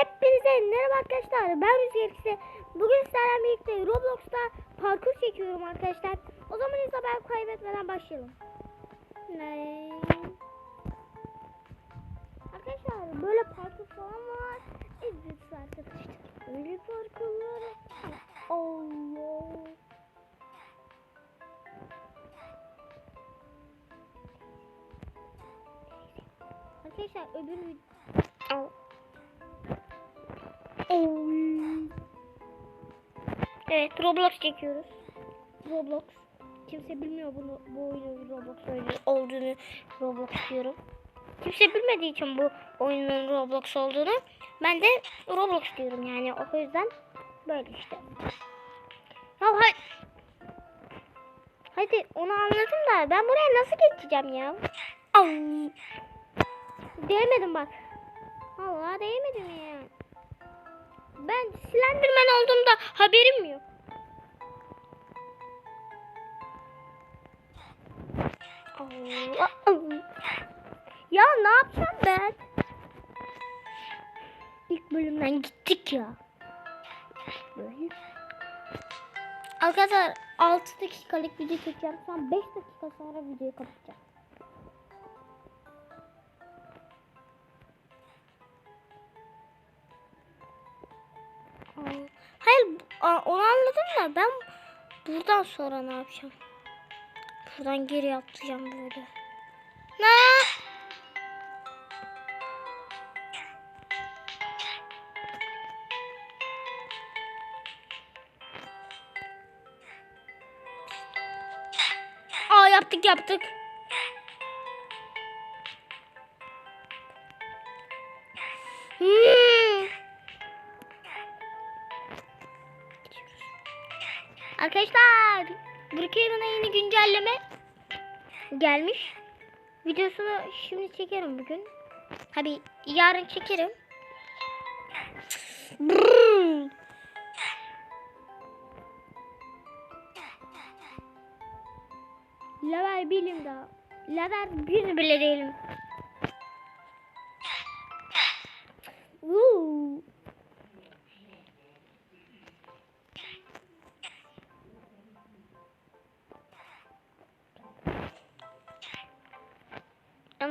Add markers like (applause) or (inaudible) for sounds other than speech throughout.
Hepinize merhaba arkadaşlar. Ben Rüzgar X'e. Bugün sizlerle birlikte Roblox'ta parkur çekiyorum arkadaşlar. O zaman ise ben kaybetmeden başlayalım. Ne? Arkadaşlar böyle parkur falan var. Evet arkadaşlar. Böyle parkurlar. Allah. Arkadaşlar öbür video... Evet Roblox çekiyoruz. Roblox. Kimse bilmiyor bunu bu oyunun Roblox olduğunu Roblox diyorum. Kimse bilmediği için bu oyunun Roblox olduğunu ben de Roblox diyorum yani o yüzden böyle işte. Ya hay Hadi onu anladım da ben buraya nasıl geçeceğim ya? Au. Değmedim bak. Allah değmedim ya. Ben Slenderman olduğumda haberim yok. Ya ne yapacağım ben? İlk bölümden gittik ya. Böyle. Arkadaşlar 6 dakikalık video çekeceğim. Son 5 dakika sonra videoyu kapatacağım. Onu anladım da ben buradan sonra ne yapacağım? Buradan geri atlayacağım böyle. Ne? Aa yaptık yaptık. Hmm. Arkadaşlar Brookhaven'a yeni güncelleme gelmiş. Videosunu şimdi çekerim bugün. Tabi yarın çekerim. Brrr. Level bilim daha. Level bir bile değilim.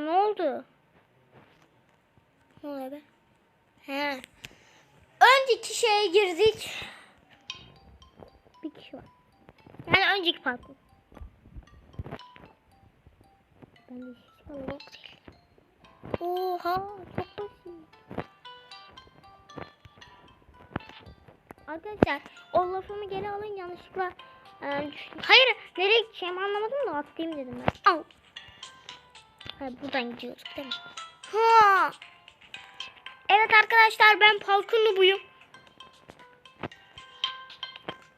Ne oldu? Ne oluyor be? He. Önceki şeye girdik. Bir kişi var. Yani önceki parkur. Ben de hiç yok değil. Oha çok basit. Arkadaşlar o lafımı geri alın yanlışlıkla e, düştüm. Hayır nereye gideceğimi anlamadım da atlayayım dedim ben. Al. Ha, buradan gidiyoruz değil mi? Ha. Evet arkadaşlar ben parkurlu buyum.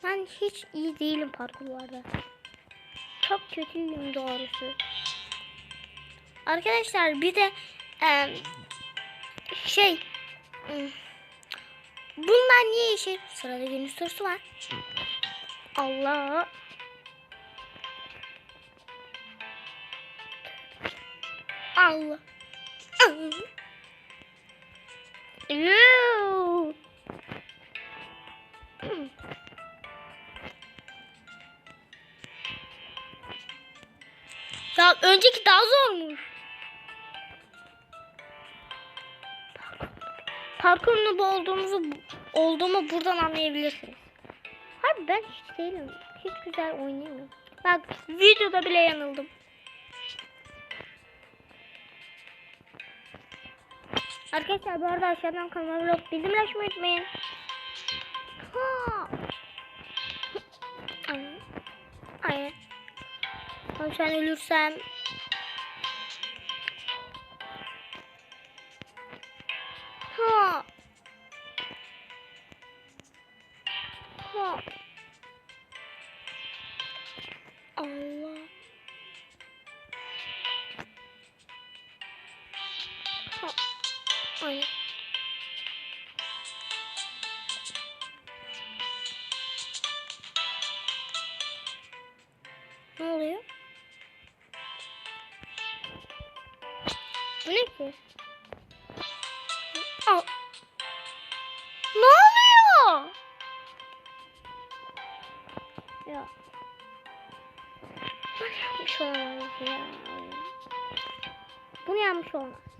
Ben hiç iyi değilim parkurlarda. Çok kötüyüm doğrusu. Arkadaşlar bir de e, şey bunlar niye yeşil? Sırada günün sorusu var. Allah. Allah. Ya önceki daha zormuş. Parkur noob olduğumuzu olduğumu buradan anlayabilirsiniz. Hayır ben hiç değilim. Hiç güzel oynayamıyorum. Bak videoda bile yanıldım. Arkadaşlar bu arada aşağıdan kanalıma vlog açmayı unutmayın. Ha. Ay. Ay. Ama sen ölürsem Ha. Ha. Allah. Ha. Ay. Ne oluyor? Bu ne ki? Al. Ne oluyor? Ya. Bunu yanlış olamaz ya. Bunu yanlış olamaz.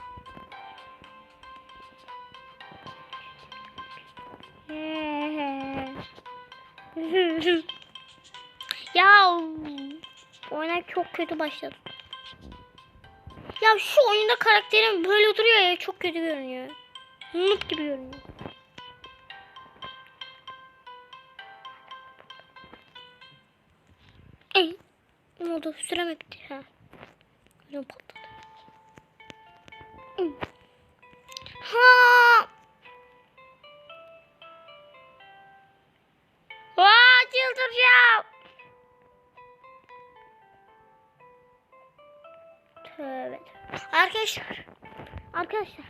(laughs) oyuna çok kötü başladı. Ya şu oyunda karakterim böyle duruyor ya çok kötü görünüyor. Noob gibi görünüyor. Ey, ne oldu? Süre mi bitti? Ha. Ödüm patladı. Ha! Çıldıracağım. Tövbe. Arkadaşlar. Arkadaşlar.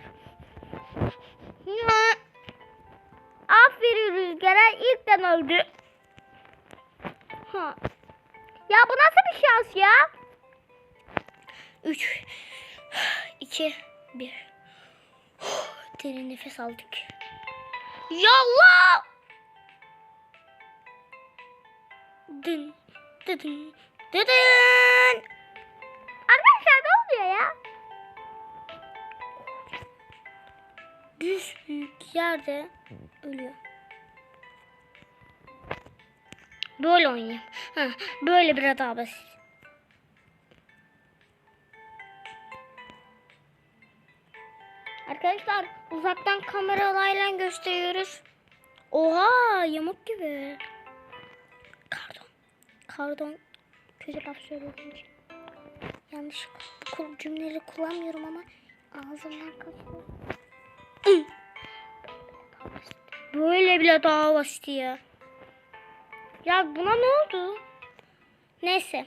Ya. Aferin Rüzgar'a ilkten öldü. Ha. Ya bu nasıl bir şans ya? 3 2 1 Derin nefes aldık. Yallah! Dın dıdın dıdın. Arkadaşlar ne oluyor ya? Büyük büyük yerde ölüyor. Böyle oynayayım. Ha, böyle biraz daha basit. Arkadaşlar uzaktan kameralarla gösteriyoruz. Oha yamuk gibi. Pardon. Kötü laf söylediğim. Yanlış cümleleri kullanmıyorum ama ağzımdan kaçıyor. Böyle bile daha basit ya. Ya buna ne oldu? Neyse.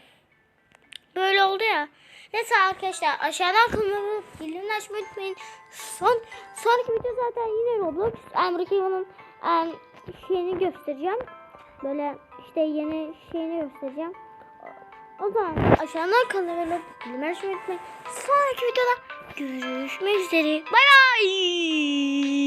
Böyle oldu ya. Neyse arkadaşlar aşağıdan kanalı bildirimini açmayı unutmayın. Son, sonraki video zaten yine Roblox. Amerika'nın um, şeyini göstereceğim. Böyle işte yeni şeyini göstereceğim. O zaman aşağıdan kanalı bildirimini açmayı unutmayın. Sonraki videoda görüşmek üzere. Bay bay.